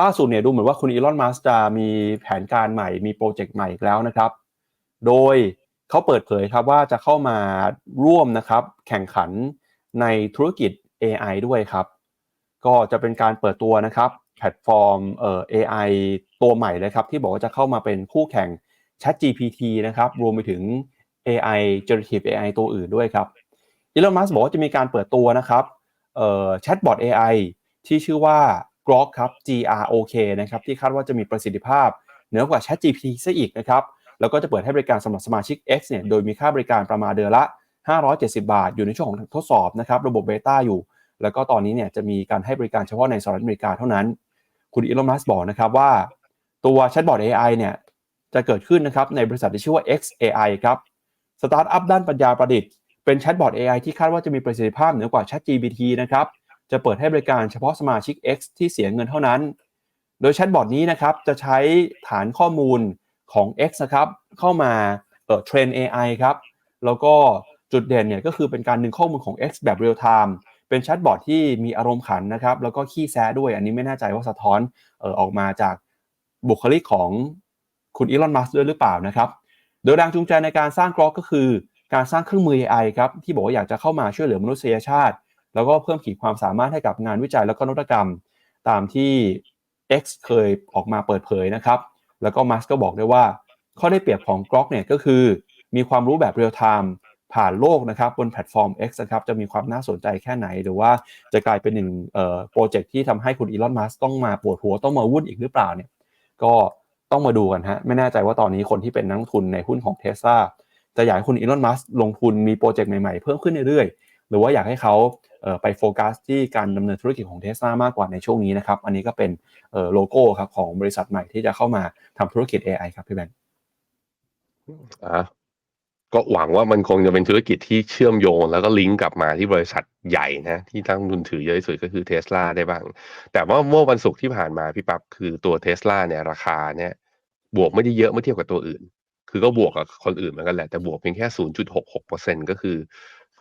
ล่าสุดเนี่ยดูเหมือนว่าคุณอีลอนมัสจะมีแผนการใหม่มีโปรเจกต์ใหม่อีกแล้วนะครับ โดยเขาเปิดเผยครับว่าจะเข้ามาร่วมนะครับ แข่งขันในธุรกิจ AI ด้วยครับ ก็จะเป็นการเปิดตัวนะครับ แพลตฟอร์มเอ่อ AI ตัวใหม่เลยครับ ที่บอกว่าจะเข้ามาเป็นคู่แข่ง ChatGPT นะครับ รวมไปถึง AI generative AI ตัวอื่นด้วยครับอีลอนมัสบอกว่าจะมีการเปิดตัวนะครับเอ่อแชทบอท AI ที่ชื่อว่า Grok ครับ G R O K นะครับที่คาดว่าจะมีประสิทธิภาพเหนือกว่า ChatGPT ซะอีกนะครับแล้วก็จะเปิดให้บริการสำหรับสมาชิก X เนี่ยโดยมีค่าบริการประมาณเดือนละ 570 บาท อยู่ในช่วงของทดสอบนะครับระบบเบต้าอยู่ แล้วก็ตอนนี้เนี่ยจะมีการให้บริการเฉพาะในสหรัฐอเมริกาเท่านั้น คุณอีลอนมัสบอกนะครับว่า ตัวแชทบอท AI เนี่ยจะเกิดขึ้นนะครับในบริษัทที่ชื่อว่า XAI ครับสตาร์ทอัพด้านปัญญาประดิษฐ์เป็นแชทบอท AI ที่คาดว่าจะมีประสิทธิภาพเหนือกว่า ChatGPT นะครับ จะเปิดให้บริการเฉพาะสมาชิก X ที่เสียเงินเท่านั้น โดยแชทบอทนี้นะครับจะใช้ฐานข้อมูลของ X นะครับเข้ามาเอ่อเทรน AI ครับแล้วก็จุดเด่นเนี่ยก็คือเป็นการดึงข้อมูลของ X แบบเรียลไทม์เป็นแชทบอทที่มีอารมณ์ขันนะครับแล้วก็ขี้แซะด้วยอันนี้ไม่แน่ใจว่าสะท้อนเอ่อออกมาจากบุคลิกของคุณอีลอนมัสด้วยหรือเปล่านะครับโดยแรงจูงใจในการสร้างกรอกก็คือ การสร้างเครื่องมือ AI ครับที่บอกว่าอยากจะเข้ามาช่วยเหลือมนุษยชาติ แล้วก็เพิ่มขีดความสามารถให้กับงานวิจัยแล้วก็นวัตกรรม ตามที่ X เคยออกมาเปิดเผยนะครับ แล้วก็มัสก็บอกได้ว่า ข้อได้เปรียบของ Grok เนี่ยก็คือ มีความรู้แบบเรียลไทม์ผ่านโลกนะครับบนแพลตฟอร์ม X นะครับจะมีความน่าสนใจแค่ไหน หรือว่าจะกลายเป็นหนึ่งโปรเจกต์ที่ทำให้คุณอีลอนมัสต้องมาปวดหัวต้องมาวุ่นอีกหรือเปล่าเนี่ยก็ต้องมาดูกันฮะไม่แน่ใจว่าตอนนี้คนที่เป็นนักทุนในหุ้นของเทสลาจะอยากให้คุณอีลอนมัสลงทุนมีโปรเจกต์ใหม่ๆ เพิ่มขึ้นเรื่อยๆ หรือว่าอยากให้เขา ไปโฟกัสที่การดำเนินธุรกิจของเทสลามากกว่าในช่วงนี้นะครับ อันนี้ก็เป็นโลโก้ครับของบริษัทใหม่ที่จะเข้ามาทำธุรกิจ AI ครับพี่แบงค์อะก็หวังว่ามันคงจะเป็นธุรกิจที่เชื่อมโยง แล้วก็ลิงก์กลับมาที่บริษัทใหญ่นะ ที่ตั้งทุนถือเยอะที่สุดก็คือเทสลาได้บ้าง แต่ว่าเมื่อวันศุกร์ที่ผ่านมาพี่ปั๊บคือตัวเทสลาเนี่ยราคาเนี่ยบวกไม่ได้เยอะเมื่อเทียบกับตัวอื่น คือก็บวกกับคนอื่นเหมือนกันแหละแต่บวกเพียงแค่ 0.66%ก็คือ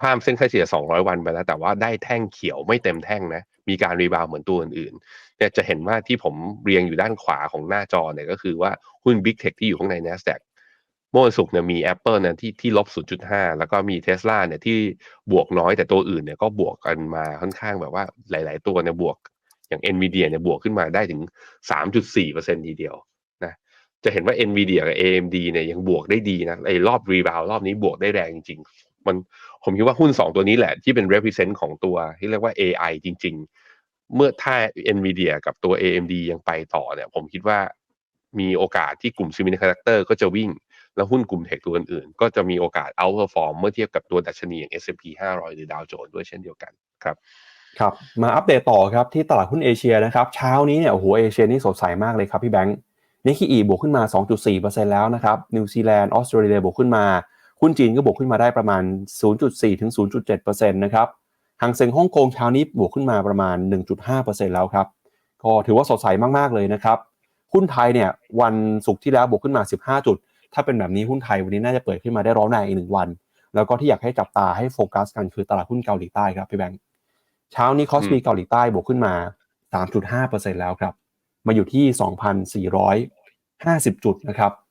ข้ามเส้นค่าเฉลี่ย 200 วันไปแล้ว แต่ว่าได้แท่งเขียวไม่เต็มแท่งนะ มีการรีบาวเหมือนตัวอื่นๆเนี่ยจะเห็นว่าที่ผมเรียงอยู่ด้านขวาของหน้าจอเนี่ยก็คือว่าหุ้น Big Tech ที่อยู่ข้างใน NASDAQ เมื่อวันศุกร์เนี่ยมี Apple เนี่ยที่ที่ลบ 0.5 แล้วก็มี Tesla เนี่ยที่บวกน้อยแต่ตัวอื่นเนี่ยก็บวกกันมาค่อนข้างแบบว่าหลาย ๆ ตัวเนี่ยบวก อย่าง Nvidia เนี่ยบวกขึ้นมาได้ถึง 3.4%ทีเดียวนะจะเห็นว่า Nvidia กับ AMD เนี่ยยังบวกได้ดีนะไอ้รอบรีบาวรอบนี้บวกได้แรงจริง มันผมคิดว่าหุ้น 2 ตัวนี้แหละที่เป็น represent ของตัวที่เรียกว่า AI จริง ๆ เมื่อถ้า Nvidia กับตัว AMD ยังไปต่อเนี่ย ผมคิดว่ามีโอกาสที่กลุ่ม Semiconductor ก็จะวิ่ง แล้วหุ้นกลุ่มเทคตัวอื่นๆ ก็จะมีโอกาส outperform เมื่อเทียบกับตัวดัชนีอย่าง S&P 500 หรือดาวโจนส์ด้วยเช่นเดียวกันครับครับมาอัปเดตต่อครับที่ตลาดหุ้นเอเชียนะครับเช้านี้เนี่ยโอ้โหเอเชียนี่สดใสมากเลยครับพี่แบงค์นิกเกอีบวกขึ้นมา 2.4%แล้วนะครับนิวซีแลนด์ออสเตรเลียบวกขึ้นมา หุ้นจีนก็บวกขึ้นมาได้ประมาณ 0.4 ถึง 0.7%นะครับหางเซ็งฮ่องกงเช้านี้บวกขึ้นมาประมาณ 1.5%แล้วครับ ก็ถือว่าสดใสมากๆเลยนะครับ หุ้นไทยเนี่ยวันศุกร์ที่แล้วบวกขึ้นมา 15 จุด ถ้าเป็นแบบนี้หุ้นไทยวันนี้น่าจะเปิดขึ้นมาได้ร้อนแรงอีกหนึ่งวัน แล้วก็ที่อยากให้จับตาให้โฟกัสกันคือตลาดหุ้นเกาหลีใต้ครับพี่แบงค์ เช้านี้คอสปีเกาหลีใต้บวกขึ้นมา 3.5%แล้วครับ มาอยู่ที่ 2,450 จุดนะครับ